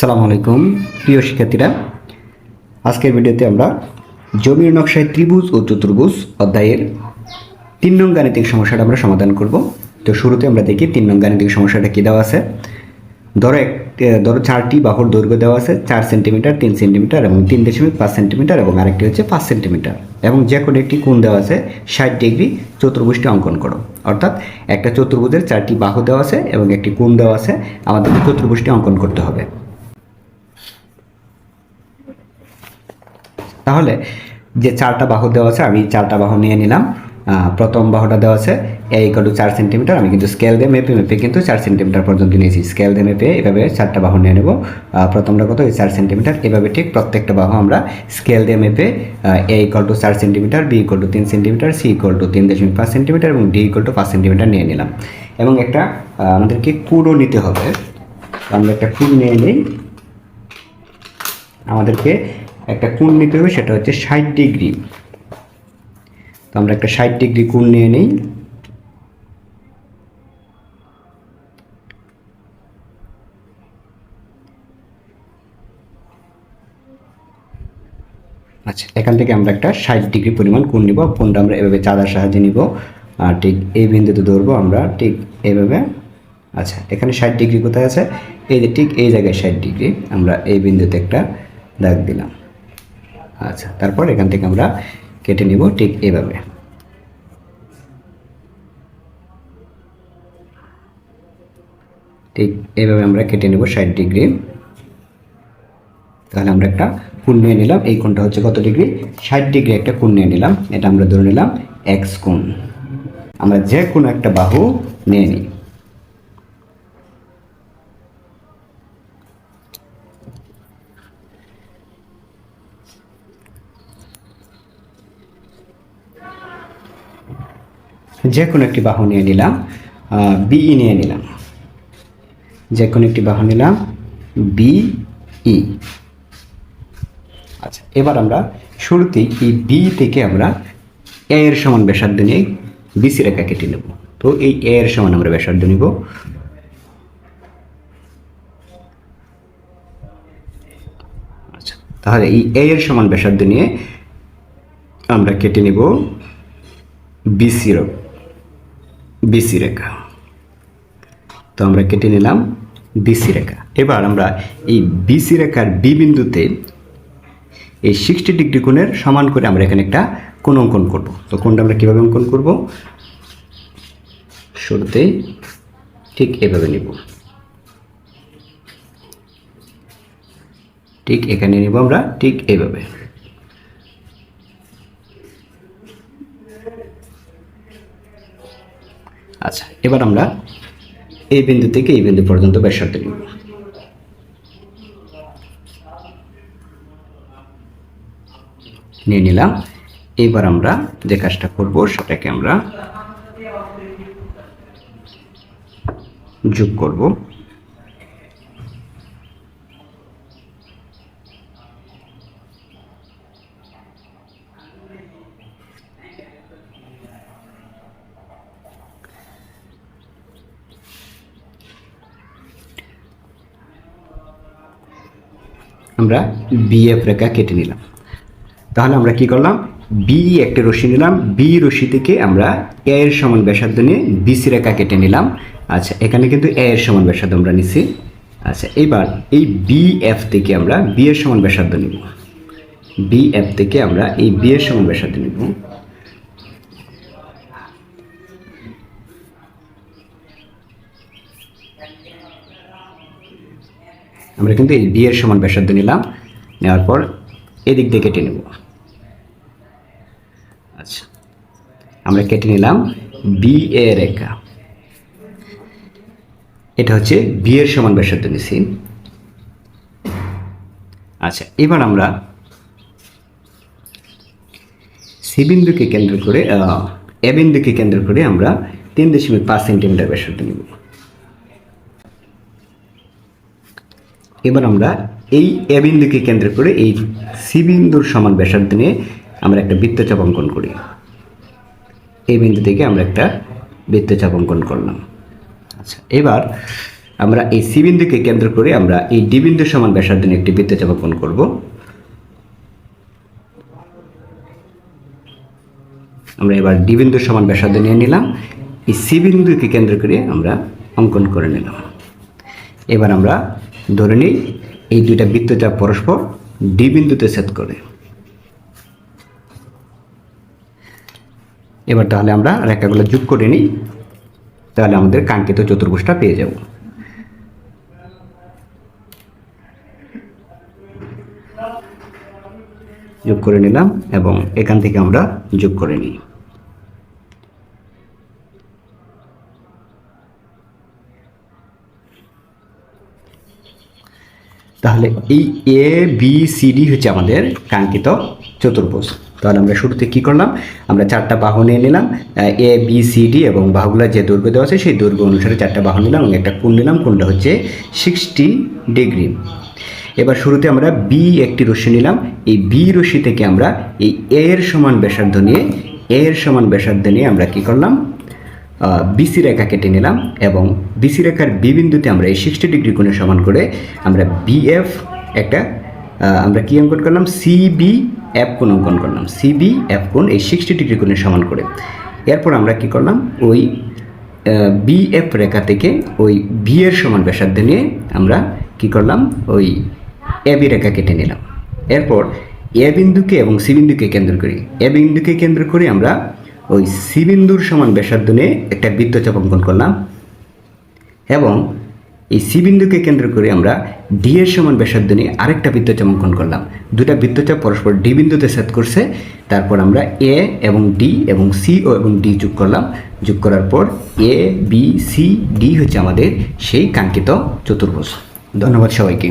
সালাম আলাইকুম, প্রিয় শিক্ষার্থীরা। আজকের ভিডিওতে আমরা জমির নকশায় ত্রিভুজ ও চতুর্ভুজ অধ্যায়ের তিন নং গাণিতিক সমস্যাটা আমরা সমাধান করব। তো শুরুতে আমরা দেখি তিন নং গাণিতিক সমস্যাটা কী দেওয়া আছে। ধরো এক ধরো চারটি বাহুর দৈর্ঘ্য দেওয়া আছে, চার সেন্টিমিটার, তিন সেন্টিমিটার এবং তিন দশমিক পাঁচ সেন্টিমিটার এবং আরেকটি হচ্ছে পাঁচ সেন্টিমিটার এবং যে কোনো একটি কোণ দেওয়া আছে ষাট ডিগ্রি চতুর্ভুজটি অঙ্কন করো। অর্থাৎ একটা চতুর্ভুজের চারটি বাহু দেওয়া আছে এবং একটি কোণ দেওয়া আছে, আমাদেরকে চতুর্ভুজটি অঙ্কন করতে হবে। তাহলে যে চারটা বাহু দেওয়া আছে, আমি চারটা বাহু নিয়ে নিলাম। প্রথম বাহুটা দেওয়া আছে এই কটু চার সেন্টিমিটার আমি কিন্তু স্কেল দিয়ে মেপে মেপে কিন্তু চার সেন্টিমিটার পর্যন্ত নিয়েছি। স্কেল দিয়ে মেপে এভাবে চারটা বাহু নিয়ে নেব। প্রথমটা কত? ওই চার সেন্টিমিটার এভাবে ঠিক প্রত্যেকটা বাহু আমরা স্কেল দিয়ে মেপে এ ইকল টু চার সেন্টিমিটার বি ইকল টু তিন সেন্টিমিটার সি ইকল টু তিন দশমিক পাঁচ সেন্টিমিটার এবং ডি ইকল টু পাঁচ সেন্টিমিটার নিয়ে নিলাম। এবং একটা আমাদেরকে কুড়ও নিতে হবে। আমরা একটা কুড় নিয়ে নিই। আমাদেরকে একটা কোণ নিতে হবে, সেটা হচ্ছে ষাট ডিগ্রি। তো আমরা একটা ষাট ডিগ্রি কোণ নিয়ে নিই। আচ্ছা এখান থেকে আমরা একটা ষাট ডিগ্রি পরিমাণ কোণ নিব। কোণটা আমরা এভাবে চাঁদার সাহায্যে নিব। আর ঠিক এই বিন্দুতে ধরবো আমরা, ঠিক এইভাবে আচ্ছা এখানে ষাট ডিগ্রি কোথায় আছে? এই যে ঠিক এই জায়গায় ষাট ডিগ্রি, আমরা এই বিন্দুতে একটা দাগ দিলাম। আচ্ছা তারপর এখান থেকে আমরা কেটে নিব ঠিক এভাবে। ঠিক এভাবে আমরা কেটে নেব ষাট ডিগ্রি। তাহলে আমরা একটা কোণ নিয়ে নিলাম, এই কোণটা হচ্ছে কত ডিগ্রি? ষাট ডিগ্রি একটা কোণ নিয়ে নিলাম, এটা আমরা ধরে নিলাম এক্স কোণ। আমরা যে কোনো একটা বাহু নিয়ে নিই। যে কোনো একটি বাহু নিয়ে নিলাম বিই নিয়ে নিলাম। যে কোনো একটি বাহু নিলাম বিই আচ্ছা এবার আমরা শুরুতেই এই বি থেকে আমরা এ এর সমান ব্যাসার্ধ নিয়ে বিসি রেখা কেটে নেব। তো এই এ এর সমান আমরা ব্যাসার্ধ নিব। আচ্ছা তাহলে এই এ এর সমান ব্যাসার্ধ নিয়ে আমরা কেটে নেব বিসি বিসি রেখা। তো আমরা কেটে নিলাম বিসি রেখা। এবার আমরা এই বিসি রেখার বি বিন্দুতে এই সিক্সটি ডিগ্রি কোণের সমান করে আমরা এখানে একটা কোন অঙ্কন করব। তো কোনটা আমরা কীভাবে অঙ্কন করব? শুরুতেই ঠিক এভাবে নিব। ঠিক এখানে নিব আমরা ঠিক এইভাবে আচ্ছা এবার আমরা এই বিন্দু থেকে এই বিন্দু পর্যন্ত ব্যাসার্ধ নিব নিয়ে নিলাম। এবার আমরা যে কাজটা করব সেটাকে আমরা যোগ করব। আমরা বিএফ রেখা কেটে নিলাম। তাহলে আমরা কি করলাম? বি একটা রশি নিলাম। বি রশ্মি থেকে আমরা এ এর সমান ব্যাসার্ধ নিয়ে বিসি রেখা কেটে নিলাম। আচ্ছা এখানে কিন্তু এ এর সমান ব্যাসার্ধ আমরা নিছি। আচ্ছা এবার এই বি এফ থেকে আমরা বি এর সমান ব্যাসার্ধ নিব। বি এফ থেকে আমরা এই বি এর সমান ব্যাসার্ধ নিব। আমরা কিন্তু এই বি এর সমান ব্যাসার্ধ নিলাম, নেওয়ার পর এদিক দিয়ে কেটে নেব। আচ্ছা আমরা কেটে নিলাম বি এ রেখা। এটা হচ্ছে বি এর সমান ব্যাসার্ধ নিছি। আচ্ছা এবার আমরা সি বিন্দুকে কেন্দ্র করে এ বিন্দুকে কেন্দ্র করে আমরা তিন দশমিক পাঁচ সেন্টিমিটার ব্যাসার্ধ নিব। এবার আমরা এই এ বিন্দুকে কেন্দ্র করে এই সি বিন্দুর সমান ব্যাসার্ধ নিয়ে আমরা একটা বৃত্তচাপ অঙ্কন করি। এই বিন্দু থেকে আমরা একটা বৃত্তচাপ অঙ্কন করলাম। আচ্ছা এবার আমরা এই সি বিন্দুকে কেন্দ্র করে আমরা এই ডি বিন্দু সমান ব্যাসার্ধ নিয়ে একটি বৃত্তচাপ অঙ্কন করব। আমরা এবার ডি বিন্দু সমান ব্যাসার্ধ নিয়ে নিলাম। এই সি বিন্দুকে কেন্দ্র করে আমরা অঙ্কন করে নিলাম। এবার আমরা ধরে নিই, এই দুইটা বৃত্তচাপ পরস্পর ডি বিন্দুতে ছেদ করে। এবার তাহলে আমরা রেখাগুলো যোগ করে নিই, তাহলে আমাদের কাঙ্ক্ষিত চতুর্ভুজটা পেয়ে যাব। যোগ করে নিলাম এবং এখান থেকে আমরা যোগ করে নিই। তাহলে এই এ বি সি ডি হচ্ছে আমাদের কাঙ্ক্ষিত চতুর্ভুজ। তাহলে আমরা শুরুতে কি করলাম? আমরা চারটা বাহু নিয়ে নিলাম, এ বি সি ডি এবং বাহুগুলো যে দৈর্ঘ্য দেওয়া আছে সেই দৈর্ঘ্য অনুসারে চারটা বাহু নিলাম এবং একটা কোণ নিলাম কোণটা হচ্ছে সিক্সটি ডিগ্রি। এবার শুরুতে আমরা বি একটি রশ্মি নিলাম। এই বি রশ্মি থেকে আমরা এই এর সমান ব্যাসার্ধ নিয়ে এর সমান ব্যাসার্ধ নিয়ে আমরা কি করলাম? বিসি রেখা কেটে নিলাম এবং বিসি রেখার বি বিন্দুতে আমরা এই সিক্সটি ডিগ্রি কোণে সমান করে আমরা বিএফ একটা আমরা কি অঙ্কন করলাম? সিবি এফ কোণ অঙ্কন করলাম। সিবি এফ কোণ এই সিক্সটি ডিগ্রি কোণে সমান করে। এরপর আমরা কি করলাম? ওই বিএফ রেখা থেকে ওই বি এর সমান ব্যাসার্ধ নিয়ে আমরা কি করলাম? ওই এবি রেখা কেটে নিলাম। এরপর এ বিন্দুকে এবং সি বিন্দুকে কেন্দ্র করি। এ বিন্দুকে কেন্দ্র করে আমরা ওই সি বিন্দুর সমান ব্যাসার্ধ নিয়ে একটা বৃত্তচাপ অঙ্কন করলাম। এবং এই সি বিন্দুকে কেন্দ্র করে আমরা ডি এর সমান ব্যাসার্ধ নিয়ে আরেকটা বৃত্তচাপ অঙ্কন করলাম। দুটা বৃত্তচাপ পরস্পর ডি বিন্দুতে সেট করছে। তারপর আমরা এ এবং ডি এবং সি ও এবং ডি যোগ করলাম। যোগ করার পর এ বি সি ডি হচ্ছে আমাদের সেই কাঙ্ক্ষিত চতুর্ভুজ। ধন্যবাদ সবাইকে।